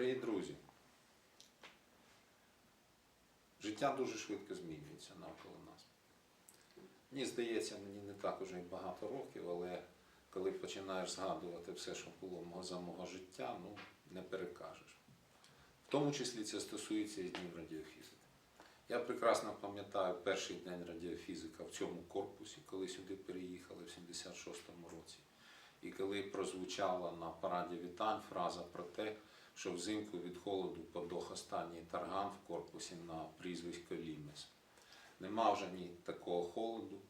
Дорогі друзі, життя дуже швидко змінюється навколо нас. Мені здається, мені не так уже й багато років, але коли починаєш згадувати все, що було за мого життя, ну не перекажеш. В тому числі це стосується і днів радіофізики. Я прекрасно пам'ятаю перший день радіофізика в цьому корпусі, коли сюди переїхали в 76-му році. І коли прозвучала на параді вітань фраза про те, що взимку від холоду подох останній тарган в корпусі на прізвисько Лімес. Нема вже ні такого холоду.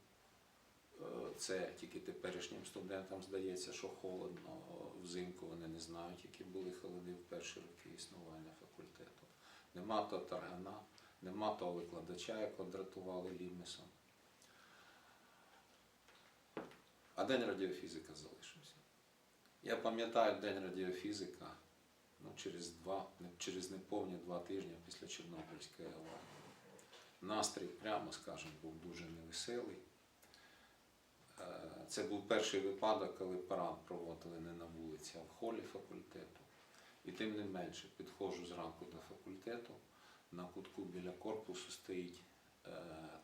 Е, Це тільки теперішнім студентам здається, що холодно. Взимку вони не знають, які були холоди в перші роки існування факультету. Нема того таргана, нема того викладача, якого дратували Лімесом. А день радіофізика залишився. Я пам'ятаю день радіофізика через, два, через неповні два тижні після Чорнобильської аварії. Настрій, прямо скажемо, був дуже невеселий. Е, Це був перший випадок, коли парад проводили не на вулиці, а в холі факультету. І тим не менше, підходжу зранку до факультету, на кутку біля корпусу стоїть е,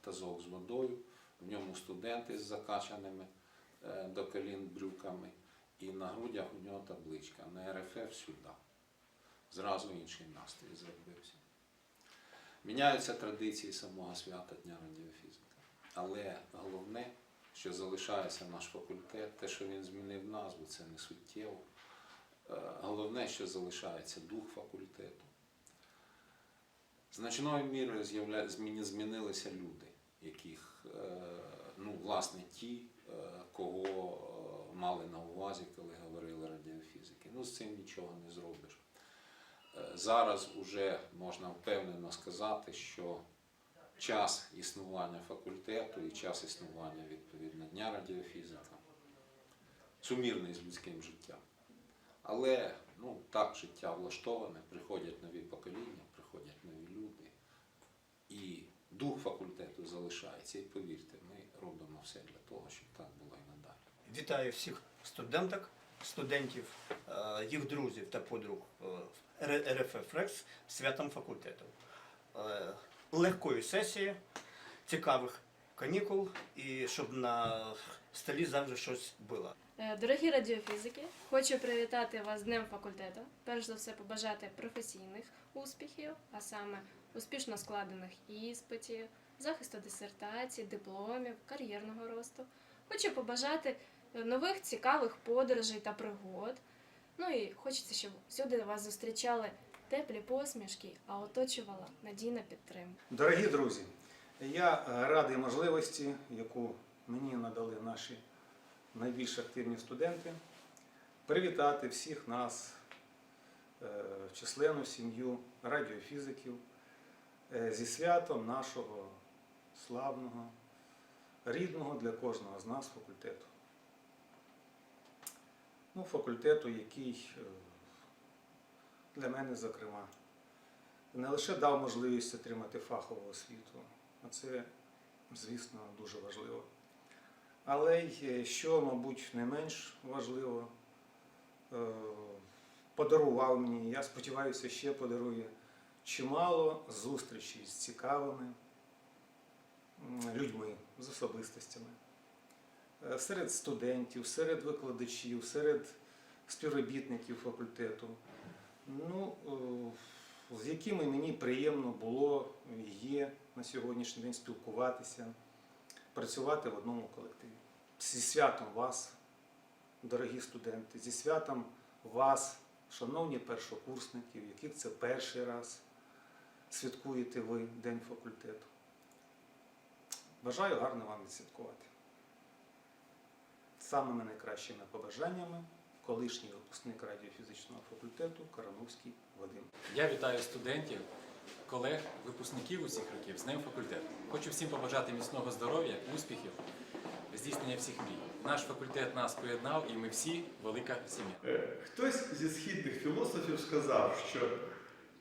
тазок з водою, в ньому студенти з закачаними е, до колін брюками, і на грудях у нього табличка на РФФ сюди. Зразу інший настрій зробився. Міняються традиції самого свята Дня радіофізика. Але головне, що залишається наш факультет, те, що він змінив назву, це не суттєво. Е, Головне, що залишається дух факультету. Значною мірою змінилися люди, яких, е, ну, власне, ті, е, кого мали на увазі, коли говорили радіофізики. Ну, з цим нічого не зробиш. Е, Зараз вже можна впевнено сказати, що час існування факультету і час існування відповідно Дня радіофізика сумірний з людським життям. Але ну, так життя влаштоване, приходять нові покоління, приходять нові люди. І дух факультету залишається. І повірте, ми робимо все для того, щоб так було і надалі. Вітаю всіх студенток, студентів, е, їх друзів та подруг е, Р- РФФ святом факультету. Е, Легкої сесії, цікавих канікул і щоб на столі завжди щось було. Е, Дорогі радіофізики, хочу привітати вас з Днем факультету. Перш за все побажати професійних успіхів, а саме успішно складених іспитів, захисту дисертацій, дипломів, кар'єрного росту. Хочу побажати е, нових цікавих подорожей та пригод. Ну і хочеться, щоб всюди вас зустрічали теплі посмішки, а оточувала надійна підтримка. Дорогі друзі, я радий можливості, яку мені надали наші найбільш активні студенти, привітати всіх нас, е, численну сім'ю радіофізиків, е, зі святом нашого славного, рідного для кожного з нас факультету. Ну, факультету, який е, для мене, зокрема, не лише дав можливість отримати фахову освіту, а це, звісно, дуже важливо. Але й, е, що, мабуть, не менш важливо, е, подарував мені, я сподіваюся, ще подарує чимало зустрічей з цікавими людьми, з особистостями. Е, Серед студентів, серед викладачів, серед співробітників факультету. Ну, е, з якими мені приємно було є на сьогоднішній день спілкуватися, працювати в одному колективі. Зі святом вас, дорогі студенти, зі святом вас, шановні першокурсники, яких це перший раз святкуєте ви День факультету. Бажаю гарно вам відсвяткувати. Самими найкращими побажаннями колишній випускник радіофізичного факультету Карановський Вадим. Я вітаю студентів, колег, випускників усіх років з Днем факультету. Хочу всім побажати міцного здоров'я, успіхів, здійснення всіх мрій. Наш факультет нас поєднав, і ми всі велика сім'я. Е, Хтось зі східних філософів сказав, що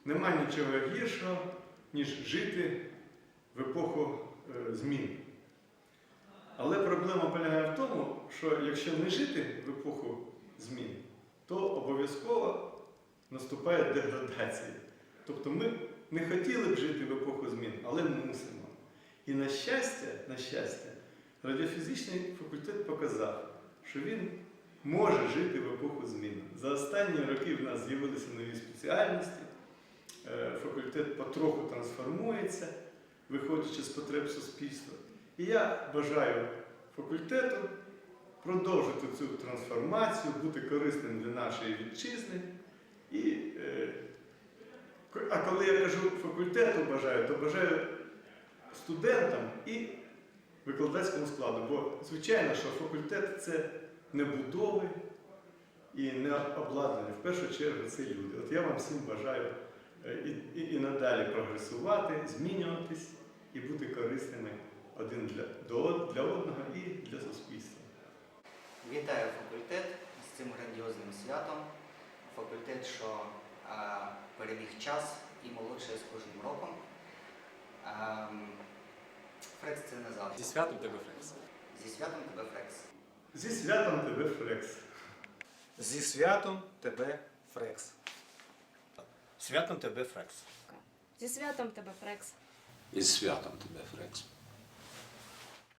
нема нічого гіршого, ніж жити в епоху е, змін. Але проблема полягає в тому, що якщо не жити в епоху змін, то обов'язково наступає деградація. Тобто ми не хотіли б жити в епоху змін, але мусимо. І на щастя, на щастя, радіофізичний факультет показав, що він може жити в епоху змін. За останні роки в нас з'явилися нові спеціальності. Е, Факультет потроху трансформується, виходячи з потреб суспільства. І я бажаю факультету продовжити цю трансформацію, бути корисним для нашої вітчизни. І, е, а коли я кажу факультету бажаю, то бажаю студентам і викладацькому складу. Бо, звичайно, що факультет це не будови і не обладнання. В першу чергу це люди. От я вам всім бажаю е, і, і, і надалі прогресувати, змінюватись і бути корисними один для, до- для одного і для суспільства. Вітаю факультет з цим грандіозним святом. Факультет, що е, переміг час і молодше з кожним роком. Ем, Фрекс це не завжди. Зі святом тебе, Фрекс. Зі святом тебе Фрекс. Зі святом тебе, Флекс! Зі святом тебе, Фрекс. Святом тебе, Фрекс. Зі святом тебе, Фрекс! І святом тебе, Фрекс.